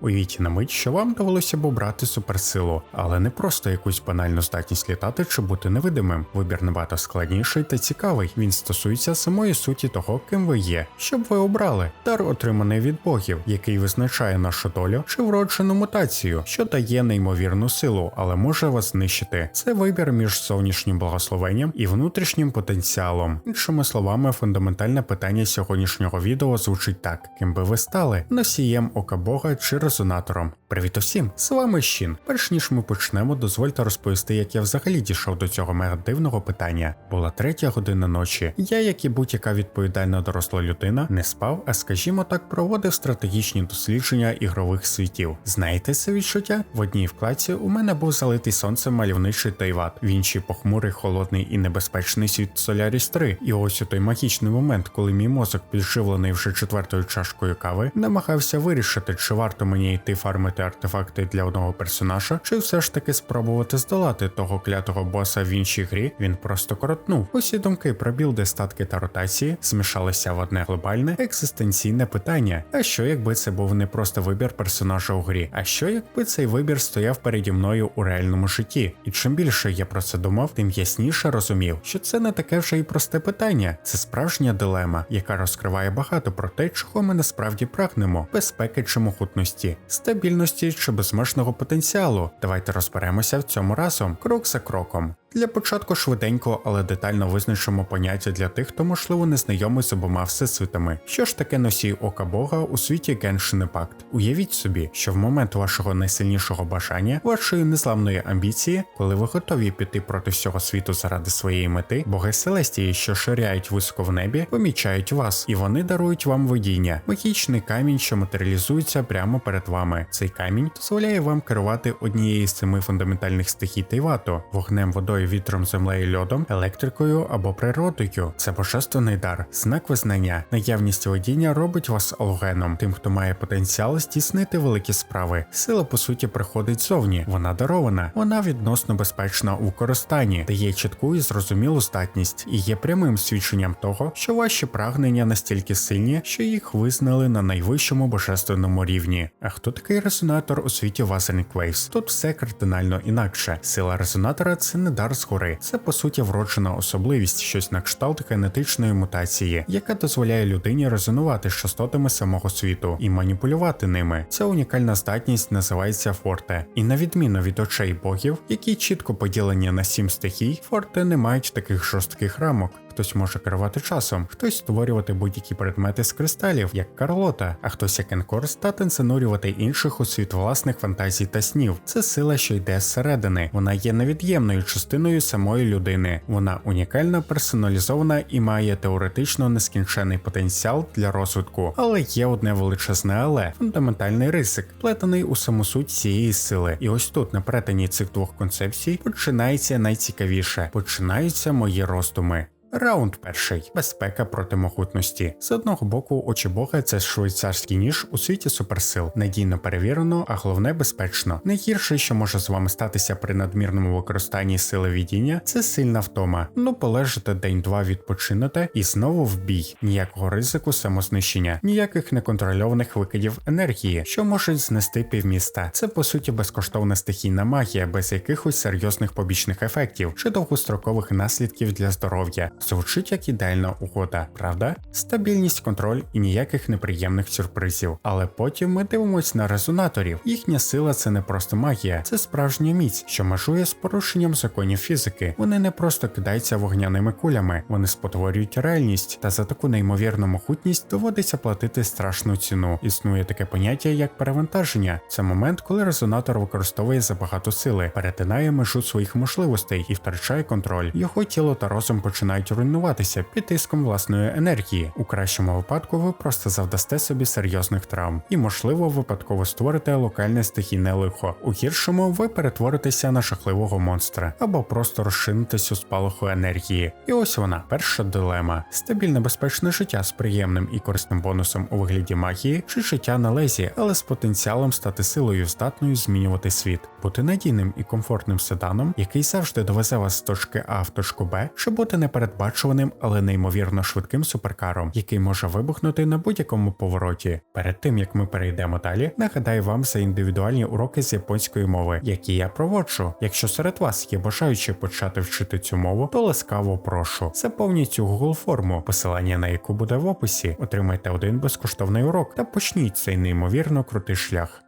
Уявіть на мить, що вам довелося б обрати суперсилу, але не просто якусь банальну здатність літати чи бути невидимим. Вибір набагато складніший та цікавий. Він стосується самої суті того, ким ви є, що б ви обрали. Дар отриманий від богів, який визначає нашу долю чи вроджену мутацію, що дає неймовірну силу, але може вас знищити. Це вибір між зовнішнім благословенням і внутрішнім потенціалом. Іншими словами, фундаментальне питання сьогоднішнього відео звучить так: ким би ви стали носієм ока Бога чи резонатором. Привіт усім! З вами Щін. Перш ніж ми почнемо, дозвольте розповісти, як я взагалі дійшов до цього мега дивного питання. Була третя година ночі. Я, як і будь-яка відповідальна доросла людина, не спав, а скажімо так, проводив стратегічні дослідження ігрових світів. Знаєте це відчуття? В одній вкладці у мене був залитий сонцем мальовничий Тайват, в іншій похмурий, холодний і небезпечний світ Соляріс 3. І ось у той магічний момент, коли мій мозок, підживлений вже четвертою чашкою кави, намагався вирішити, чи варто мені йти фармити артефакти для одного персонажа, чи все ж таки спробувати здолати того клятого боса в іншій грі, він просто коротнув. Усі думки про білди, статки та ротації змішалися в одне глобальне екзистенційне питання. А що якби це був не просто вибір персонажа у грі, а що якби цей вибір стояв переді мною у реальному житті? І чим більше я про це думав, тим ясніше розумів, що це не таке вже і просте питання, це справжня дилема, яка розкриває багато про те, чого ми насправді прагнемо: безпеки чи могутності, стабільності чи безмежного потенціалу. Давайте розберемося в цьому разом, крок за кроком. Для початку швиденько, але детально визначимо поняття для тих, хто можливо не знайомий з обома всесвітами. Що ж таке носій ока Бога у світі Genshin Impact? Уявіть собі, що в момент вашого найсильнішого бажання, вашої незламної амбіції, коли ви готові піти проти всього світу заради своєї мети, боги Селестії, що ширяють високо в небі, помічають вас, і вони дарують вам видіння, магічний камінь, що матеріалізується прямо перед вами. Цей камінь дозволяє вам керувати однією з семи фундаментальних стихій Тайвато, вогнем, водою, вітром, землею, льодом, електрикою або природою. Це божественний дар, знак визнання. Наявність водіння робить вас алгеном, тим, хто має потенціал здійснити великі справи. Сила по суті приходить зовні, вона дарована, вона відносно безпечна у використанні, дає чітку і зрозумілу здатність і є прямим свідченням того, що ваші прагнення настільки сильні, що їх визнали на найвищому божественному рівні. А хто такий резонатор у світі Wuthering Waves? Тут все кардинально інакше. Сила резонатора це не дар згори, це по суті вроджена особливість, щось на кшталт генетичної мутації, яка дозволяє людині резонувати з частотами самого світу і маніпулювати ними. Ця унікальна здатність називається форте, і на відміну від очей богів, які чітко поділені на сім стихій, форте не мають таких жорстких рамок. Хтось може керувати часом, хтось створювати будь-які предмети з кристалів, як Карлота, а хтось як Енкор здатен занурювати інших у світ власних фантазій та снів. Це сила, що йде зсередини. Вона є невід'ємною частиною самої людини. Вона унікальна, персоналізована і має теоретично нескінчений потенціал для розвитку. Але є одне величезне але фундаментальний ризик, плетений у саму суть цієї сили. І ось тут, на перетині цих двох концепцій, починається найцікавіше. Починаються мої роздуми. Раунд перший безпека проти могутності. З одного боку, очі Бога це швейцарський ніж у світі суперсил, надійно перевірено, а головне безпечно. Найгірше, що може з вами статися при надмірному використанні сили відіння, це сильна втома. Ну полежите день-два відпочинете і знову в бій. Ніякого ризику самознищення, ніяких неконтрольованих викидів енергії, що можуть знести півміста. Це по суті безкоштовна стихійна магія, без якихось серйозних побічних ефектів чи довгострокових наслідків для здоров'я. Звучить як ідеальна угода, правда? Стабільність, контроль і ніяких неприємних сюрпризів. Але потім ми дивимось на резонаторів. Їхня сила це не просто магія, це справжня міць, що межує з порушенням законів фізики. Вони не просто кидаються вогняними кулями, вони спотворюють реальність, та за таку неймовірну могутність доводиться платити страшну ціну. Існує таке поняття як перевантаження. Це момент, коли резонатор використовує забагато сили, перетинає межу своїх можливостей і втрачає контроль. Його тіло та розум починають руйнуватися під тиском власної енергії. У кращому випадку ви просто завдасте собі серйозних травм і, можливо, випадково створите локальне стихійне лихо. У гіршому ви перетворитеся на жахливого монстра або просто розчинитесь у спалаху енергії. І ось вона, перша дилема: стабільне безпечне життя з приємним і корисним бонусом у вигляді магії, чи життя на лезі, але з потенціалом стати силою, здатною змінювати світ, бути надійним і комфортним седаном, який завжди довезе вас з точки А в точку Б, чи бути непередбаченим непередбачуваним, але неймовірно швидким суперкаром, який може вибухнути на будь-якому повороті. Перед тим як ми перейдемо далі, нагадаю вам за індивідуальні уроки з японської мови, які я проводжу. Якщо серед вас є бажаючі почати вчити цю мову, то ласкаво прошу. Заповніть цю Google форму, посилання на яку буде в описі. Отримайте один безкоштовний урок та почніть цей неймовірно крутий шлях.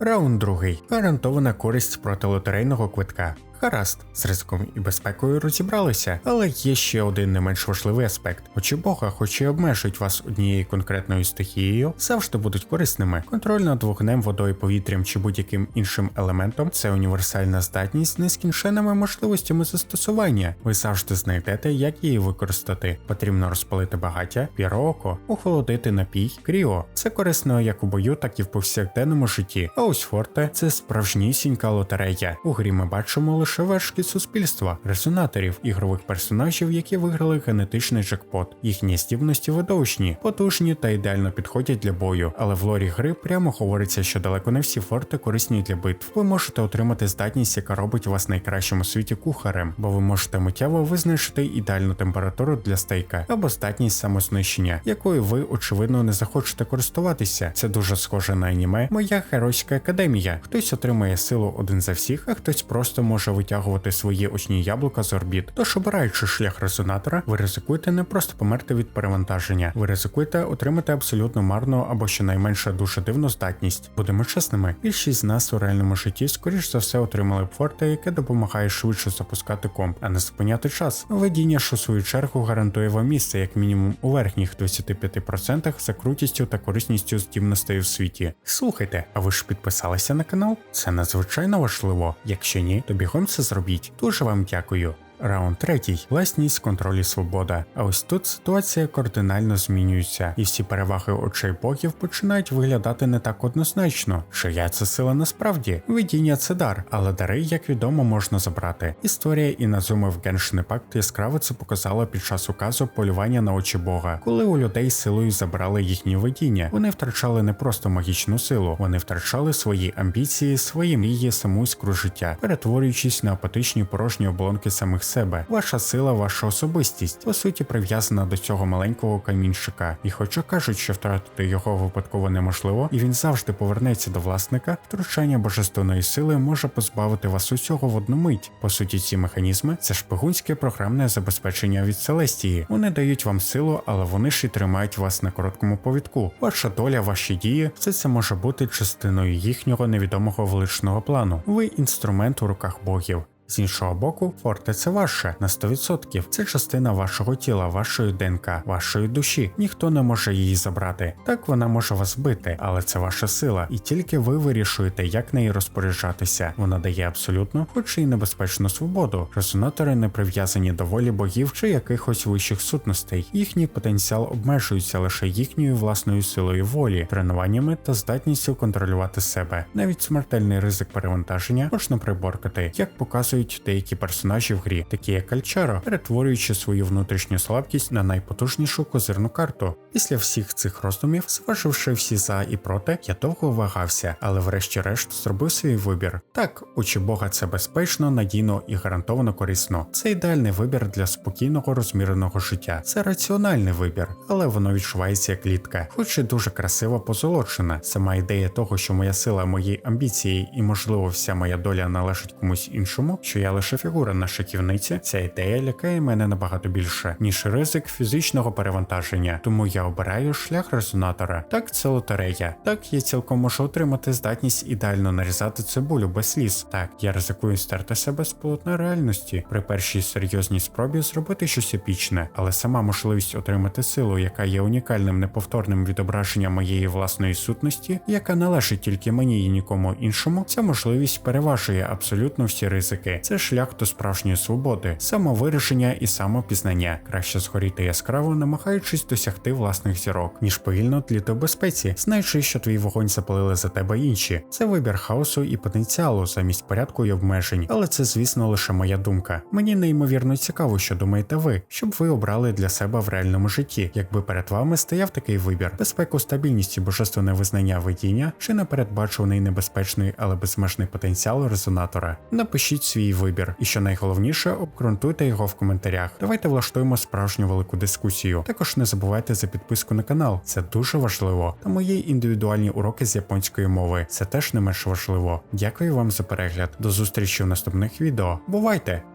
Раунд другий. Гарантована користь проти лотерейного квитка. Гаразд, з ризиком і безпекою розібралися, але є ще один не менш важливий аспект. Очі Бога, хоч і обмежують вас однією конкретною стихією, завжди будуть корисними. Контроль над вогнем, водою, повітрям чи будь-яким іншим елементом це універсальна здатність з нескінченними можливостями застосування. Ви завжди знайдете, як її використати. Потрібно розпалити багаття, піроко, охолодити напій, кріо. Це корисно як у бою, так і в повсякденному житті. А ось форте це справжнісінька лотерея. У грі ми бачимо лише лише вершки суспільства, резонаторів, ігрових персонажів, які виграли генетичний джекпот. Їхні здібності видовищні, потужні та ідеально підходять для бою, але в лорі гри прямо говориться, що далеко не всі форти корисні для битв. Ви можете отримати здатність, яка робить вас найкращим у світі кухарем, бо ви можете миттєво визначити ідеальну температуру для стейка або здатність самознищення, якою ви очевидно не захочете користуватися. Це дуже схоже на аніме Моя геройська академія. Хтось отримує силу один за всіх, а хтось просто може витягувати свої очні яблука з орбіт. Тож, обираючи шлях резонатора, ви ризикуєте не просто померти від перевантаження, ви ризикуєте отримати абсолютно марну або щонайменше дуже дивну здатність. Будемо чесними, більшість з нас у реальному житті, скоріш за все, отримали форте, яке допомагає швидше запускати комп, а не зупиняти час. Видіння ж у свою чергу гарантує вам місце як мінімум у верхніх 25% за крутістю та корисністю здібностей у світі. Слухайте, а ви ж підписалися на канал? Це надзвичайно важливо. Якщо ні, то бігом це зробіть. Дуже вам дякую. Раунд третій власність, контроль і свобода. А ось тут ситуація кардинально змінюється, і всі переваги очей богів починають виглядати не так однозначно. Чия це сила насправді? Видіння це дар, але дари, як відомо, можна забрати. Історія Іназуми в Genshin яскраво це показала під час указу полювання на очі Бога, коли у людей силою забрали їхні видіння. Вони втрачали не просто магічну силу, вони втрачали свої амбіції, свої мрії, саму іскру життя, перетворюючись на апатичні порожні оболонки самих себе. Ваша сила, ваша особистість, по суті, прив'язана до цього маленького камінчика. І хоча кажуть, що втратити його випадково неможливо, і він завжди повернеться до власника, втручання божественної сили може позбавити вас усього в одну мить. По суті, ці механізми це шпигунське програмне забезпечення від Селестії. Вони дають вам силу, але вони ж і тримають вас на короткому повідку. Ваша доля, ваші дії, все це може бути частиною їхнього невідомого величного плану. Ви інструмент у руках богів. З іншого боку, форте це ваше на 100%. Це частина вашого тіла, вашої ДНК, вашої душі. Ніхто не може її забрати. Так вона може вас бити, але це ваша сила, і тільки ви вирішуєте, як нею розпоряджатися. Вона дає абсолютно, хоч і небезпечну свободу. Резонатори не прив'язані до волі богів чи якихось вищих сутностей. Їхній потенціал обмежується лише їхньою власною силою волі, тренуваннями та здатністю контролювати себе. Навіть смертельний ризик перевантаження можна приборкати, як показує використовують деякі персонажі в грі, такі як Кальчаро, перетворюючи свою внутрішню слабкість на найпотужнішу козирну карту. Після всіх цих роздумів, зваживши всі за і проти, я довго вагався, але врешті-решт зробив свій вибір. Так, очі Бога це безпечно, надійно і гарантовано корисно. Це ідеальний вибір для спокійного розміреного життя. Це раціональний вибір, але воно відчувається як клітка, хоч і дуже красиво позолочена. Сама ідея того, що моя сила, мої амбіції і, можливо, вся моя доля належить комусь іншому, що я лише фігура на шиківниці, ця ідея лякає мене набагато більше, ніж ризик фізичного перевантаження. Тому я обираю шлях резонатора. Так, це лотерея. Так, я цілком можу отримати здатність ідеально нарізати цибулю без сліз. Так, я ризикую стерти себе з полотна реальності при першій серйозній спробі зробити щось епічне, але сама можливість отримати силу, яка є унікальним неповторним відображенням моєї власної сутності, яка належить тільки мені і нікому іншому, ця можливість переважує абсолютно всі ризики. Це шлях до справжньої свободи, самовирішення і самопізнання. Краще згоріти яскраво, намагаючись досягти власних зірок, ніж повільно тліти в безпеці, знаючи, що твій вогонь запалили за тебе інші. Це вибір хаосу і потенціалу замість порядку і обмежень. Але це, звісно, лише моя думка. Мені неймовірно цікаво, що думаєте ви, щоб ви обрали для себе в реальному житті, якби перед вами стояв такий вибір: безпеку, стабільність і божественне визнання видіння чи непередбачуваний небезпечний, але безмежний потенціал резонатора. Напишіть свій свій вибір, і що найголовніше, обґрунтуйте його в коментарях. Давайте влаштуємо справжню велику дискусію. Також не забувайте за підписку на канал, це дуже важливо. Та мої індивідуальні уроки з японської мови це теж не менш важливо. Дякую вам за перегляд. До зустрічі в наступних відео. Бувайте!